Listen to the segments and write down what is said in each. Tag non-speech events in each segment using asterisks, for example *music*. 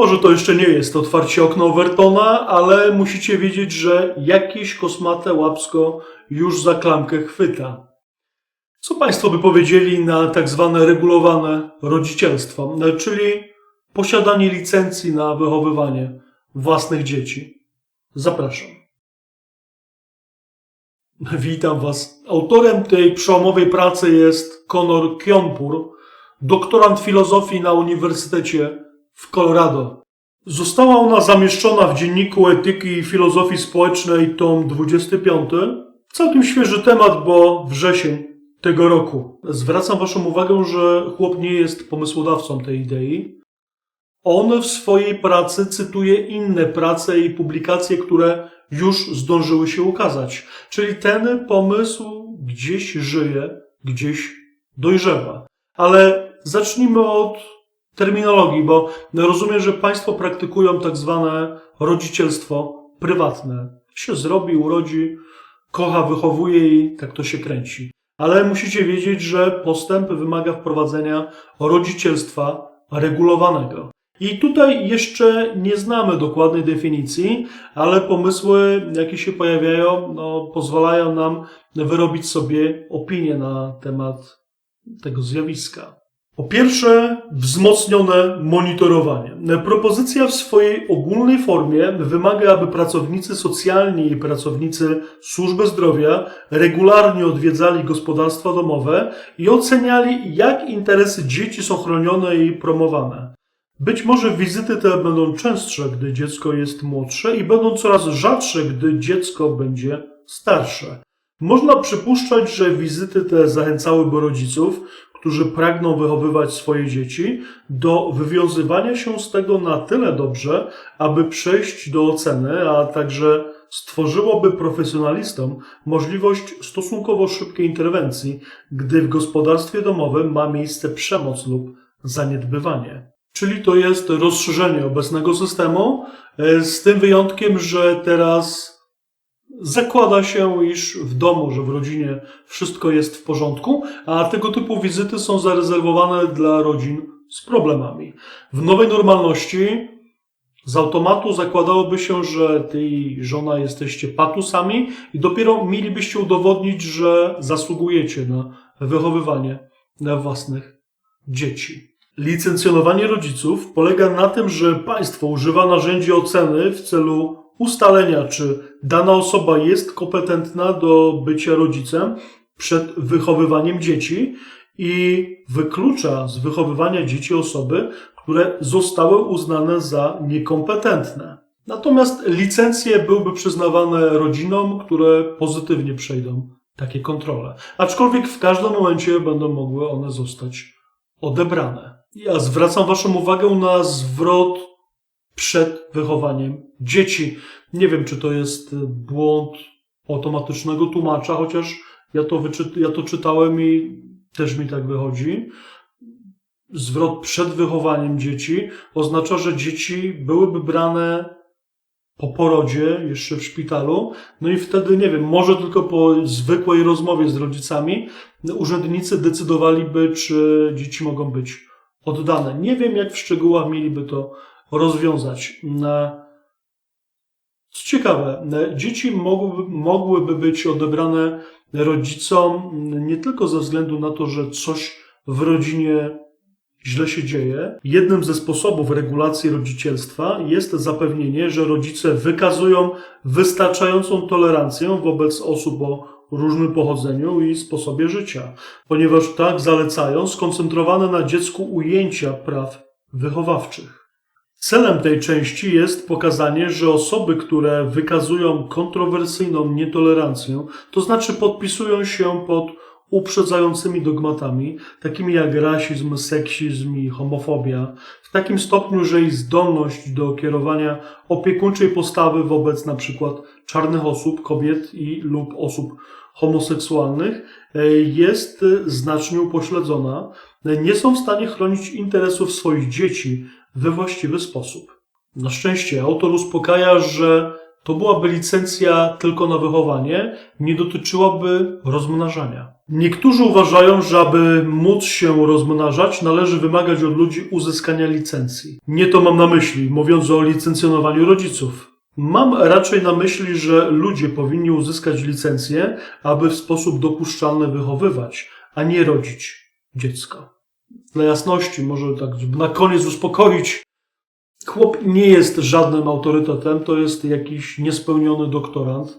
Może to jeszcze nie jest otwarcie okna Overtona, ale musicie wiedzieć, że jakieś kosmate łapsko już za klamkę chwyta. Co Państwo by powiedzieli na tak zwane regulowane rodzicielstwo, czyli posiadanie licencji na wychowywanie własnych dzieci? Zapraszam. Witam Was. Autorem tej przełomowej pracy jest Conor Kionpur, doktorant filozofii na Uniwersytecie w Colorado. Została ona zamieszczona w dzienniku etyki i filozofii społecznej tom 25. Całkiem świeży temat, bo wrzesień tego roku. Zwracam Waszą uwagę, że chłop nie jest pomysłodawcą tej idei. On w swojej pracy cytuje inne prace i publikacje, które już zdążyły się ukazać. Czyli ten pomysł gdzieś żyje, gdzieś dojrzewa. Ale zacznijmy od terminologii, bo rozumiem, że Państwo praktykują tak zwane rodzicielstwo prywatne. Się zrobi, urodzi, kocha, wychowuje i tak to się kręci. Ale musicie wiedzieć, że postęp wymaga wprowadzenia rodzicielstwa regulowanego. I tutaj jeszcze nie znamy dokładnej definicji, ale pomysły, jakie się pojawiają, no, pozwalają nam wyrobić sobie opinię na temat tego zjawiska. Po pierwsze, wzmocnione monitorowanie. Propozycja w swojej ogólnej formie wymaga, aby pracownicy socjalni i pracownicy służby zdrowia regularnie odwiedzali gospodarstwa domowe i oceniali, jak interesy dzieci są chronione i promowane. Być może wizyty te będą częstsze, gdy dziecko jest młodsze i będą coraz rzadsze, gdy dziecko będzie starsze. Można przypuszczać, że wizyty te zachęcałyby rodziców, którzy pragną wychowywać swoje dzieci, do wywiązywania się z tego na tyle dobrze, aby przejść do oceny, a także stworzyłoby profesjonalistom możliwość stosunkowo szybkiej interwencji, gdy w gospodarstwie domowym ma miejsce przemoc lub zaniedbywanie. Czyli to jest rozszerzenie obecnego systemu, e, z tym wyjątkiem, że teraz zakłada się, iż w domu, że w rodzinie wszystko jest w porządku, a tego typu wizyty są zarezerwowane dla rodzin z problemami. W nowej normalności z automatu zakładałoby się, że ty i żona jesteście patusami i dopiero mielibyście udowodnić, że zasługujecie na wychowywanie własnych dzieci. Licencjonowanie rodziców polega na tym, że państwo używa narzędzi oceny w celu ustalenia, czy dana osoba jest kompetentna do bycia rodzicem przed wychowywaniem dzieci i wyklucza z wychowywania dzieci osoby, które zostały uznane za niekompetentne. Natomiast licencje byłyby przyznawane rodzinom, które pozytywnie przejdą takie kontrole. Aczkolwiek w każdym momencie będą mogły one zostać odebrane. Ja zwracam Waszą uwagę na zwrot przed wychowaniem dzieci. Nie wiem, czy to jest błąd automatycznego tłumacza, chociaż ja to, wyczy- ja to czytałem i też mi tak wychodzi. Zwrot przed wychowaniem dzieci oznacza, że dzieci byłyby brane po porodzie, jeszcze w szpitalu, no i wtedy, nie wiem, może tylko po zwykłej rozmowie z rodzicami urzędnicy decydowaliby, czy dzieci mogą być oddane. Nie wiem, jak w szczegółach mieliby to rozwiązać. Co ciekawe, dzieci mogłyby, mogłyby być odebrane rodzicom nie tylko ze względu na to, że coś w rodzinie źle się dzieje. Jednym ze sposobów regulacji rodzicielstwa jest zapewnienie, że rodzice wykazują wystarczającą tolerancję wobec osób o różnym pochodzeniu i sposobie życia, ponieważ tak zalecają skoncentrowane na dziecku ujęcia praw wychowawczych. Celem tej części jest pokazanie, że osoby, które wykazują kontrowersyjną nietolerancję, to znaczy podpisują się pod uprzedzającymi dogmatami, takimi jak rasizm, seksizm i homofobia, w takim stopniu, że ich zdolność do kierowania opiekuńczej postawy wobec przykład czarnych osób, kobiet i lub osób homoseksualnych e, jest e, znacznie upośledzona, e, nie są w stanie chronić interesów swoich dzieci we właściwy sposób. Na szczęście autor uspokaja, że to byłaby licencja tylko na wychowanie, nie dotyczyłaby rozmnażania. Niektórzy uważają, że aby móc się rozmnażać, należy wymagać od ludzi uzyskania licencji. Nie to mam na myśli, mówiąc o licencjonowaniu rodziców. Mam raczej na myśli, że ludzie powinni uzyskać licencję, aby w sposób dopuszczalny wychowywać, a nie rodzić dziecka. Dla jasności, może tak, na koniec uspokoić, chłop nie jest żadnym autorytetem, to jest jakiś niespełniony doktorant.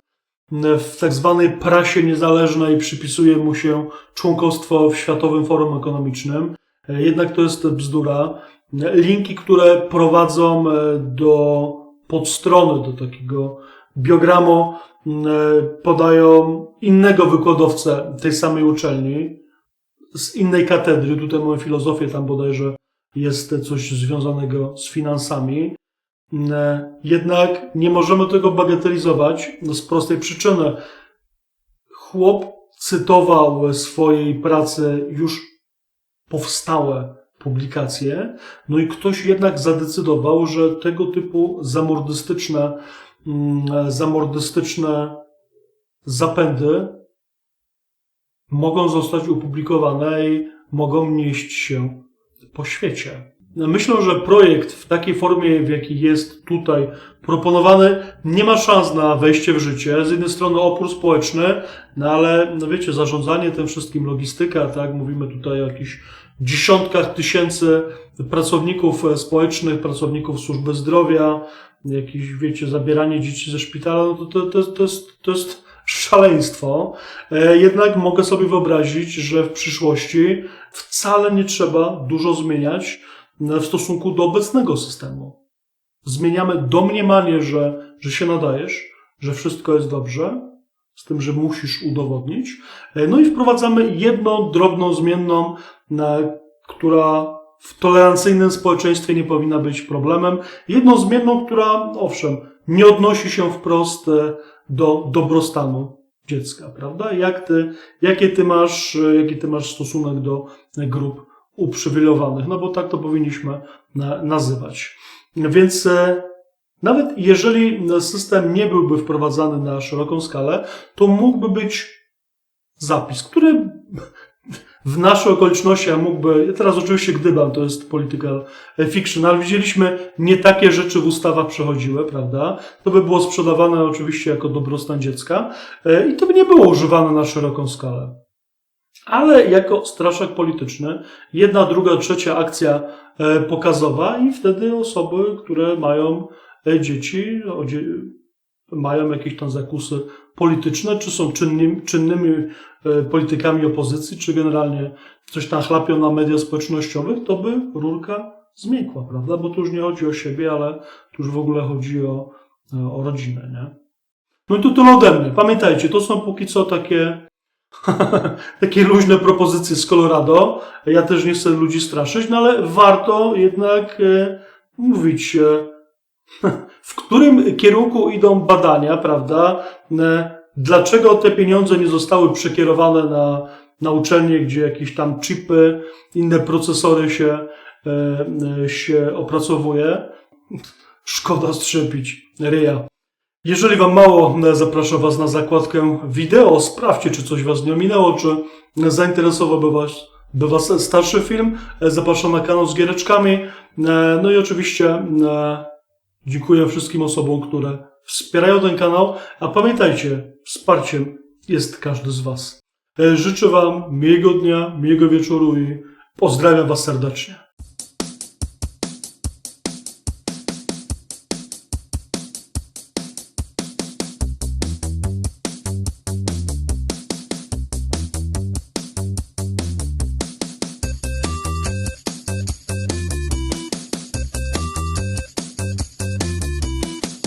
W tak zwanej prasie niezależnej przypisuje mu się członkostwo w Światowym Forum Ekonomicznym. Jednak to jest bzdura. Linki, które prowadzą do podstrony, do takiego biogramu, podają innego wykładowcę tej samej uczelni, z innej katedry. Tutaj mamy filozofię, tam bodajże jest coś związanego z finansami. Jednak nie możemy tego bagatelizować z prostej przyczyny. Chłop cytował swojej pracy już powstałe publikacje, no i ktoś jednak zadecydował, że tego typu zamordystyczne, zamordystyczne zapędy mogą zostać opublikowane i mogą nieść się po świecie. Myślę, że projekt w takiej formie, w jakiej jest tutaj proponowany, nie ma szans na wejście w życie. Z jednej strony opór społeczny, no ale no wiecie, zarządzanie tym wszystkim, logistyka, tak, mówimy tutaj o jakichś dziesiątkach tysięcy pracowników społecznych, pracowników służby zdrowia, jakieś, wiecie, zabieranie dzieci ze szpitala, no to, to, to, to, jest, to jest szaleństwo. Jednak mogę sobie wyobrazić, że w przyszłości wcale nie trzeba dużo zmieniać w stosunku do obecnego systemu. Zmieniamy domniemanie, że, że się nadajesz, że wszystko jest dobrze, z tym, że musisz udowodnić. No i wprowadzamy jedną drobną zmienną, która w tolerancyjnym społeczeństwie nie powinna być problemem. Jedną zmienną, która, owszem, nie odnosi się wprost do dobrostanu dziecka, prawda? Jak ty, jakie ty masz, jaki ty masz stosunek do grup uprzywilejowanych? No bo tak to powinniśmy nazywać. Więc nawet jeżeli system nie byłby wprowadzany na szeroką skalę, to mógłby być zapis, który w naszych okolicznościach mógłby, ja teraz oczywiście gdybam, to jest political fiction, ale widzieliśmy, nie takie rzeczy w ustawach przechodziły, prawda? To by było sprzedawane oczywiście jako dobrostan dziecka i to by nie było używane na szeroką skalę. Ale jako straszak polityczny, jedna, druga, trzecia akcja pokazowa i wtedy osoby, które mają dzieci, mają jakieś tam zakusy polityczne, czy są czynnymi, czynnymi politykami opozycji, czy generalnie coś tam chlapią na media społecznościowych, to by rurka zmiękła, prawda? Bo tu już nie chodzi o siebie, ale tu już w ogóle chodzi o, o rodzinę, nie? No i to tyle ode mnie. Pamiętajcie, to są póki co takie, *laughs* takie luźne propozycje z Colorado. Ja też nie chcę ludzi straszyć, no ale warto jednak e, mówić, e, *laughs* w którym kierunku idą badania, prawda? Dlaczego te pieniądze nie zostały przekierowane na, na uczelnie, gdzie jakieś tam chipy, inne procesory się, e, się opracowuje? Szkoda strzepić ryja. Jeżeli Wam mało, zapraszam Was na zakładkę wideo. Sprawdźcie, czy coś Was nie ominęło, czy zainteresowałby Was, by was starszy film. Zapraszam na kanał z giereczkami. No i oczywiście Dziękuję wszystkim osobom, które wspierają ten kanał, a pamiętajcie, wsparciem jest każdy z Was. Życzę Wam miłego dnia, miłego wieczoru i pozdrawiam Was serdecznie.